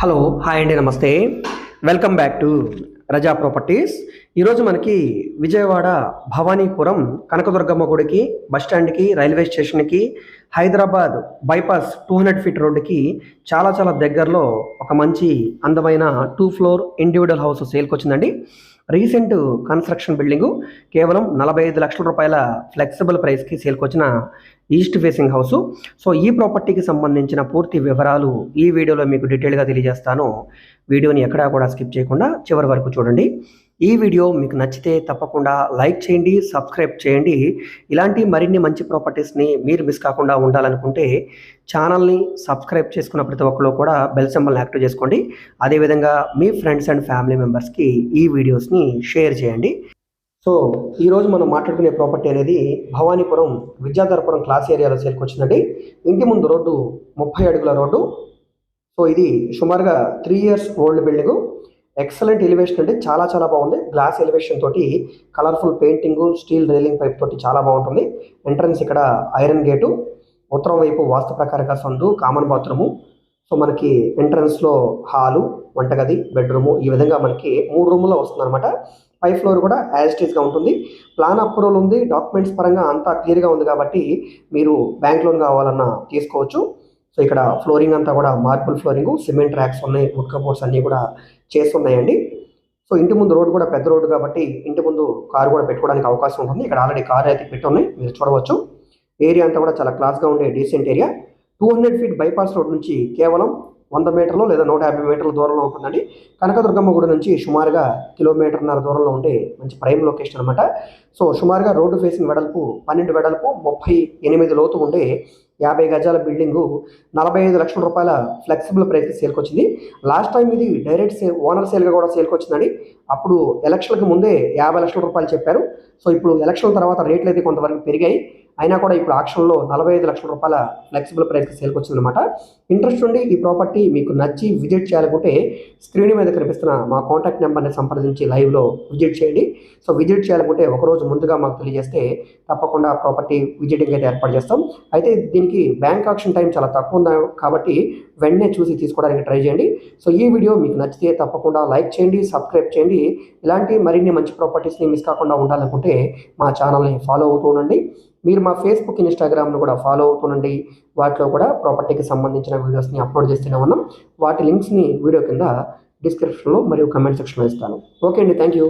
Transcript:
Hello hi అండి నమస్తే. Welcome back to Raza properties ఈరోజు మనకి విజయవాడ భవానీపురం కనకదుర్గమ్మ గుడికి బస్ స్టాండ్కి రైల్వే స్టేషన్కి Hyderabad bypass two hundred feet రోడ్డుకి చాలా చాలా దగ్గరలో ఒక మంచి అందమైన టూ ఫ్లోర్ ఇండివిజువల్ హౌస్ సేల్కి వచ్చిందండి రీసెంట్ కన్స్ట్రక్షన్ బిల్డింగు కేవలం నలభై ఐదు లక్షల రూపాయల ఫ్లెక్సిబుల్ ప్రైస్కి సేల్కి వచ్చిన ఈస్ట్ ఫేసింగ్ హౌసు. సో ఈ ప్రాపర్టీకి సంబంధించిన పూర్తి వివరాలు ఈ వీడియోలో మీకు డీటెయిల్గా తెలియజేస్తాను. వీడియోని ఎక్కడా కూడా స్కిప్ చేయకుండా చివరి వరకు చూడండి. ఈ వీడియో మీకు నచ్చితే తప్పకుండా లైక్ చేయండి సబ్స్క్రైబ్ చేయండి. ఇలాంటి మరిన్ని మంచి ప్రాపర్టీస్ని మీరు మిస్ కాకుండా ఉండాలనుకుంటే ఛానల్ని సబ్స్క్రైబ్ చేసుకున్న ప్రతి ఒక్కరు కూడా బెల్ సింబల్ని యాక్టివ్ చేసుకోండి. అదేవిధంగా మీ ఫ్రెండ్స్ అండ్ ఫ్యామిలీ మెంబర్స్కి ఈ వీడియోస్ని షేర్ చేయండి. సో ఈరోజు మనం మాట్లాడుకునే ప్రాపర్టీ అనేది భవానీపురం విద్యాధరపురం క్లాస్ ఏరియాలో చేరుకొచ్చిందండి. వచ్చిందండి ఇంటి ముందు రోడ్డు ముప్పై అడుగుల రోడ్డు. సో ఇది సుమారుగా three years old building excellent elevation అంటే చాలా చాలా బాగుంది. గ్లాస్ ఎలివేషన్ తోటి colourful painting steel railing pipe తోటి చాలా బాగుంటుంది. ఎంట్రన్స్ ఇక్కడ ఐరన్ గేటు ఉత్తరం వైపు వాస్తు ప్రకారంగా సందు కామన్ బాత్రూము సో మనకి ఎంట్రన్స్లో హాలు వంటగది బెడ్రూము ఈ విధంగా మనకి మూడు రూములో వస్తుంది అనమాట పై ఫ్లోర్ కూడా యాజిటీస్గా గా ఉంటుంది. ప్లాన్ అప్రూవల్ ఉంది. డాక్యుమెంట్స్ పరంగా అంతా క్లియర్గా ఉంది కాబట్టి మీరు బ్యాంక్ లోన్ కావాలన్నా తీసుకోవచ్చు. సో ఇక్కడ ఫ్లోరింగ్ అంతా కూడా మార్బుల్ ఫ్లోరింగ్ సిమెంట్ ర్యాక్స్ ఉన్నాయి వుడ్ కబోర్డ్స్ అన్నీ కూడా చేస్తున్నాయండి. సో ఇంటి ముందు రోడ్డు కూడా పెద్ద రోడ్డు కాబట్టి ఇంటి ముందు కారు కూడా పెట్టుకోవడానికి అవకాశం ఉంటుంది. ఇక్కడ ఆల్రెడీ కార్ అయితే పెట్టి ఉన్నాయి మీరు చూడవచ్చు. ఏరియా అంతా కూడా చాలా క్లాస్గా ఉండే decent area two hundred feet bypass road నుంచి కేవలం వంద మీటర్లు లేదా నూట యాభై మీటర్ల దూరంలో ఉంటుందండి. కనకదుర్గమ్మ గుడి నుంచి సుమారుగా కిలోమీటర్న్నర దూరంలో ఉండే మంచి ప్రైమ్ లొకేషన్ అనమాట సో సుమారుగా రోడ్డు ఫేసింగ్ వెడల్పు పన్నెండు వెడల్పు ముప్పై ఎనిమిది లోతు ఉండే యాభై గజాల బిల్డింగు నలభై ఐదు లక్షల రూపాయల ఫ్లెక్సిబుల్ ప్రైస్కి సేల్కొచ్చింది. లాస్ట్ టైం ఇది డైరెక్ట్ సేల్ ఓనర్ సేల్గా కూడా సేల్కొచ్చిందండి. అప్పుడు ఎలక్షన్లకు ముందే యాభై లక్షల రూపాయలు చెప్పారు. సో ఇప్పుడు ఎలక్షన్ తర్వాత రేట్లు అయితే కొంతవరకు పెరిగాయి. అయినా కూడా ఇప్పుడు ఆక్షన్లో నలభై ఐదు లక్షల రూపాయల ఫ్లెక్సిబుల్ ప్రైస్కి సేల్కి వచ్చిందనమాట ఇంట్రెస్ట్ ఉండి ఈ ప్రాపర్టీ మీకు నచ్చి విజిట్ చేయాలనుకుంటే స్క్రీన్ మీద కనిపిస్తున్న మా కాంటాక్ట్ నెంబర్ని సంప్రదించి లైవ్లో విజిట్ చేయండి. సో విజిట్ చేయాలనుకుంటే ఒకరోజు ముందుగా మాకు తెలియజేస్తే తప్పకుండా ప్రాపర్టీ విజిటింగ్ అయితే ఏర్పాటు చేస్తాం. అయితే దీనికి బ్యాంక్ ఆక్షన్ టైం చాలా తక్కువ ఉంది కాబట్టి వెంటనే చూసి తీసుకోవడానికి ట్రై చేయండి. సో ఈ వీడియో మీకు నచ్చితే తప్పకుండా లైక్ చేయండి సబ్స్క్రైబ్ చేయండి. ఇలాంటి మరిన్ని మంచి ప్రాపర్టీస్ని మిస్ కాకుండా ఉండాలనుకుంటే మా ఛానల్ని ఫాలో అవుతూ ఉండండి. మీరు మా ఫేస్బుక్ ఇన్స్టాగ్రామ్ను కూడా ఫాలో అవుతుండండి. వాటిలో కూడా ప్రాపర్టీకి సంబంధించిన వీడియోస్ని అప్లోడ్ చేస్తూనే ఉన్నాం. వాటి లింక్స్ని వీడియో కింద డిస్క్రిప్షన్లో మరియు కమెంట్ సెక్షన్లో ఇస్తాను. ఓకే అండి థ్యాంక్ యూ